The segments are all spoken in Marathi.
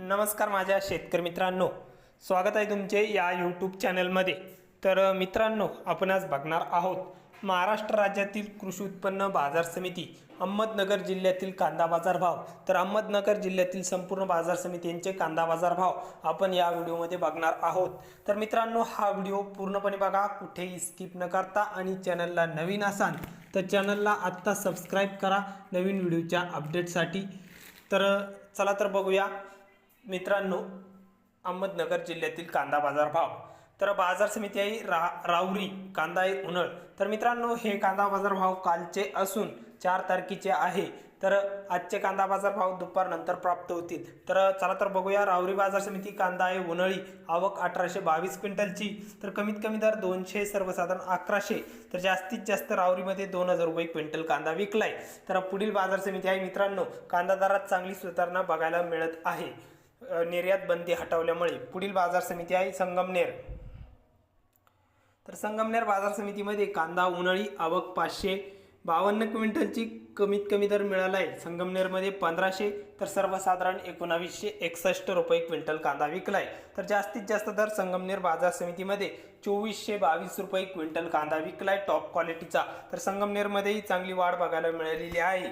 नमस्कार माझ्या शेतकरी मित्रांनो. स्वागत आहे तुमचे या यूट्यूब चॅनलमध्ये तर मित्रांनो आपण आज बघणार आहोत महाराष्ट्र राज्यातील कृषी उत्पन्न बाजार समिती अहमदनगर जिल्ह्यातील कांदा बाजार भाव. तर अहमदनगर जिल्ह्यातील संपूर्ण बाजार समितींचे कांदा बाजार भाव आपण या व्हिडिओमध्ये बघणार आहोत. तर मित्रांनो हा व्हिडिओ पूर्णपणे बघा कुठेही स्किप न करता आणि चॅनलला नवीन असाल तर चॅनलला आत्ता सबस्क्राईब करा नवीन व्हिडिओच्या अपडेटसाठी तर चला तर बघूया. मित्रांनो अहमदनगर जिल्ह्यातील कांदा बाजार भाव. तर बाजार समिती आहे रा राऊरी कांदा आहे उन्हळ. तर मित्रांनो हे कांदा बाजार भाव कालचे असून चार तारखेचे आहे. तर आजचे कांदा बाजार भाव दुपारनंतर प्राप्त होतील. तर चला तर बघूया रावरी बाजार समिती कांदा आहे उन्हाळी. आवक अठराशे बावीस क्विंटलची. तर कमीत कमी दर दोनशे सर्वसाधारण अकराशे. तर जास्तीत जास्त रावरीमध्ये दोन हजार रुपये क्विंटल कांदा विकलाय. तर पुढील बाजार समिती आहे मित्रांनो कांदा दरात चांगली सुधारणा बघायला मिळत आहे. निर्यात बंदी हटवल्यामुळे पुढील बाजार समिती आहे संगमनेर. तर संगमनेर बाजार समितीमध्ये कांदा उन्हाळी आवक पाचशे बावन्न क्विंटलची कमीत कमी दर मिळाला आहे. संगमनेरमध्ये पंधराशे तर सर्वसाधारण एकोणावीसशे एकसष्ट रुपये क्विंटल कांदा विकलाय. तर जास्तीत जास्त दर संगमनेर बाजार समितीमध्ये चोवीसशे बावीस रुपये क्विंटल कांदा विकलाय टॉप क्वालिटीचा तर संगमनेरमध्येही चांगली वाढ बघायला मिळालेली आहे.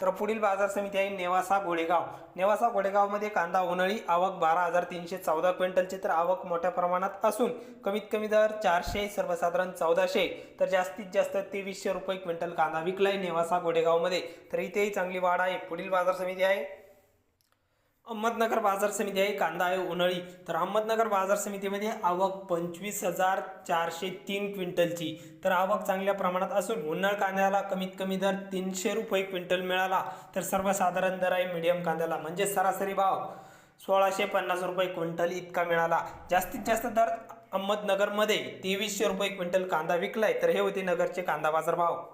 तर पुढील बाजार समिती आहे नेवासा गोळेगाव नेवासा गोळेगावमध्ये कांदा उन्हाळी आवक बारा हजार तीनशे चौदा क्विंटलची तर आवक मोठ्या प्रमाणात असून कमीत कमी दर चारशे सर्वसाधारण चौदाशे. तर जास्तीत जास्त तेवीसशे रुपये क्विंटल कांदा विकलाय नेवासा गोळेगावमध्ये तर इथेही चांगली वाढ आहे. पुढील बाजार समिती आहे अहमदनगर बाजार समिती आहे कांदा आहे उन्हाळी. तर अहमदनगर बाजार समितीमध्ये आवक पंचवीस हजार चारशे तीन क्विंटलची. तर आवक चांगल्या प्रमाणात असून उन्हाळ कांद्याला कमीत कमी दर तीनशे रुपये क्विंटल मिळाला. तर सर्वसाधारण दर आहे मीडियम कांद्याला. म्हणजे सरासरी भाव सोळाशे पन्नास रुपये क्विंटल इतका मिळाला. जास्तीत जास्त दर अहमदनगरमध्ये तेवीसशे रुपये क्विंटल कांदा विकलाय. तर हे होते नगरचे कांदा बाजार भाव.